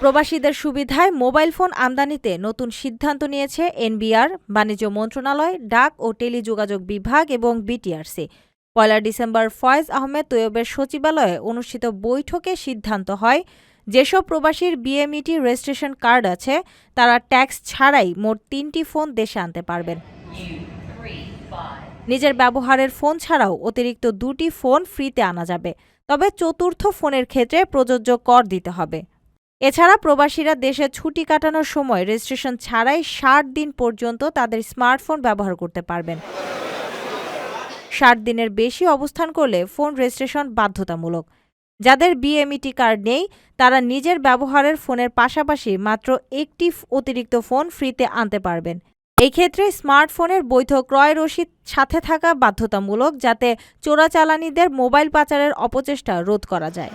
প্রবাসীদের সুবিধায় mobile phone আমদানিতে নতুন সিদ্ধান্ত নিয়েছে এনবিআর, বাণিজ্য মন্ত্রণালয়, ডাক ও টেলিযোগাযোগ বিভাগ এবং বিটিআরসি। পয়লা ডিসেম্বর ফয়েজ আহমেদ তৈয়বের সচিবালয়ে অনুষ্ঠিত বৈঠকে সিদ্ধান্ত হয়, যেসব প্রবাসীর বিএমইটি রেজিস্ট্রেশন কার্ড আছে, তারা ট্যাক্স ছাড়াই মোট তিনটি ফোন দেশে আনতে পারবেন। নিজের ব্যবহারের ফোন ছাড়াও অতিরিক্ত দুটি ফোন ফ্রিতে আনা যাবে, তবে চতুর্থ ফোনের ক্ষেত্রে প্রযোজ্য কর দিতে হবে। এছাড়া প্রবাসীরা দেশে ছুটি কাটানোর সময় রেজিস্ট্রেশন ছাড়াই ষাট দিন পর্যন্ত তাদের স্মার্টফোন ব্যবহার করতে পারবেন। ষাট দিনের বেশি অবস্থান করলে ফোন রেজিস্ট্রেশন বাধ্যতামূলক। যাদের বিএমইটি কার্ড নেই, তারা নিজের ব্যবহারের ফোনের পাশাপাশি মাত্র একটি অতিরিক্ত ফোন ফ্রিতে আনতে পারবেন। এই ক্ষেত্রে স্মার্টফোনের বৈধ ক্রয় রসিদ সাথে থাকা বাধ্যতামূলক যাতে চোরাচালানিদের মোবাইল পাচারের অপচেষ্টা রোধ করা যায়।